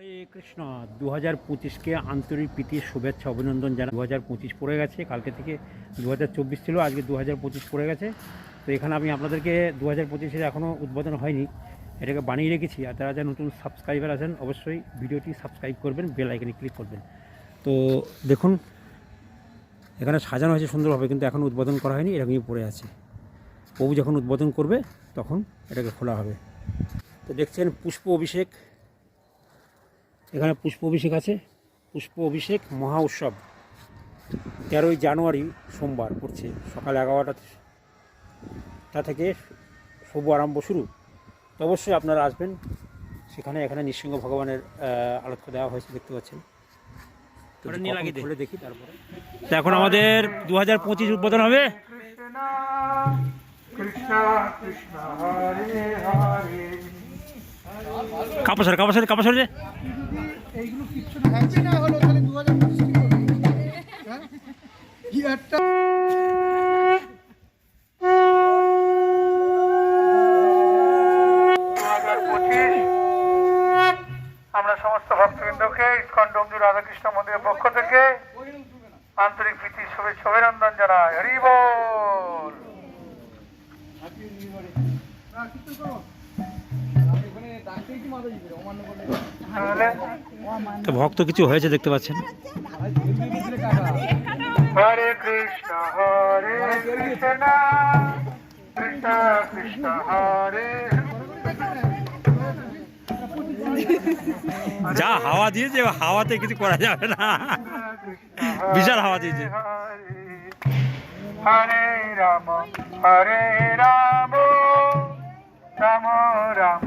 হরে কৃষ্ণ দু হাজার পঁচিশকে আন্তরিক প্রীতির শুভেচ্ছা, অভিনন্দন জানা দু হাজার পঁচিশ পড়ে গেছে, কালকে থেকে দু হাজার চব্বিশ ছিল, আজকে দু হাজার পঁচিশ পড়ে গেছে। তো এখানে আমি আপনাদেরকে দু হাজার পঁচিশের এখনও উদ্বোধন হয়নি, এটাকে বানিয়ে রেখেছি। আর যারা যারা নতুন সাবস্ক্রাইবার আছেন, অবশ্যই ভিডিওটি সাবস্ক্রাইব করবেন, বেল আইকনে ক্লিক করবেন। তো দেখুন, এখানে সাজানো হয়েছে সুন্দরভাবে, কিন্তু এখন উদ্বোধন করা হয়নি, এরকমই পড়ে আছে। প্রভু যখন উদ্বোধন করবে, তখন এটাকে খোলা হবে। তো দেখছেন পুষ্প অভিষেক এখানে পুষ্প অভিষেক আছে। পুষ্প অভিষেক মহা উৎসব। তেরোই জানুয়ারি সোমবার পড়ছে সকাল এগারোটা তা। থেকে শুভ আরম্ভ শুরু। তো অবশ্যই আপনারা আসবেন। সেখানে এখানে নৃসিংহ ভগবানের আলোচ্য দেওয়া হয়েছে দেখতে পাচ্ছেন। খুলে দেখি তারপরে। তো এখন আমাদের দু হাজার পঁচিশ উদ্বোধন হবে। কৃষ্ণ কৃষ্ণ হরে হরে। কাপড় কাপড় কাপড় রে এইগুলো কিচ্ছু না হ্যাপি না হলো তাহলে দু হাজার পঁচিশ কি করবে হ্যাঁ? কি একটা আমরা সমস্ত ভক্তবৃন্দকে ইস্কন ডোমজু রাধাকৃষ্ণ মন্দিরের পক্ষ থেকে আন্তরিক প্রীতি, শুভেচ্ছা, অভিনন্দন জানাই হরি বল তাহলে তো ভক্ত কিছু হয়েছে দেখতে পাচ্ছেন? হরে কৃষ্ণ হরে কৃষ্ণ কৃষ্ণ কৃষ্ণ হরে যা হাওয়া দিয়েছে হাওয়াতে কিছু করা যাবে না। বিশাল হাওয়া দিয়েছে। হরে রাম হরে রাম রাম রাম।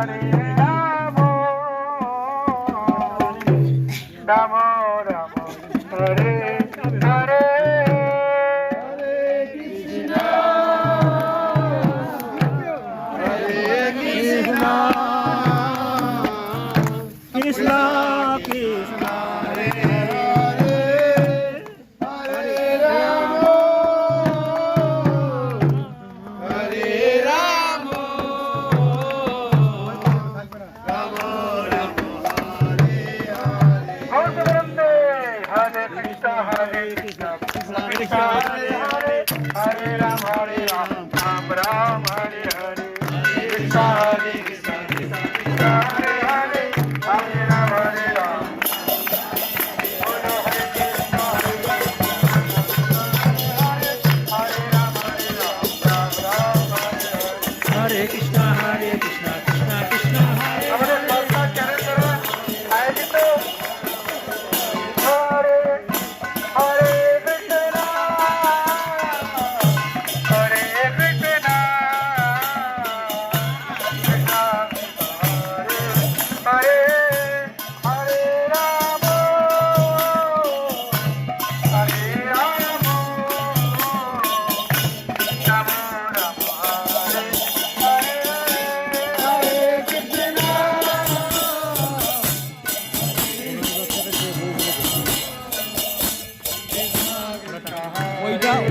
হরে হরে কৃষ্ণ কৃষ্ণ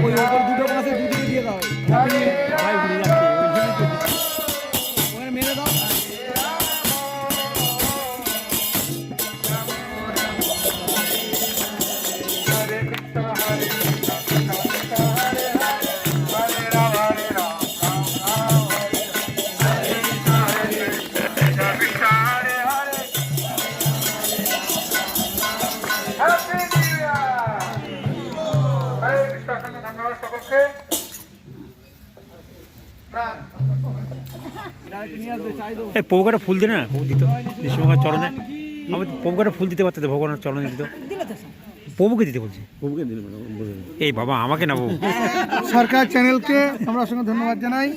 ওই ওপর দুটো পাশে দুদিকে দিয়ে দাও ভাই ঘুরে যাচ্ছে। ওখানে মেরে দাও হরে কৃষ্ণ হরে কৃষ্ণ প্রাণ এই পৌকাটা ফুল দিনা না? ফুল দিত। বিশ্বকর্মার চরণে। আমি পৌকাটা ফুল দিতে পারতে ভগবানের চরণে দিত। প্রভুকে দিতে বলছে। এই বাবা আমাকে না বাবু সরকার চ্যানেলকে আমরা সঙ্গে ধন্যবাদ জানাই।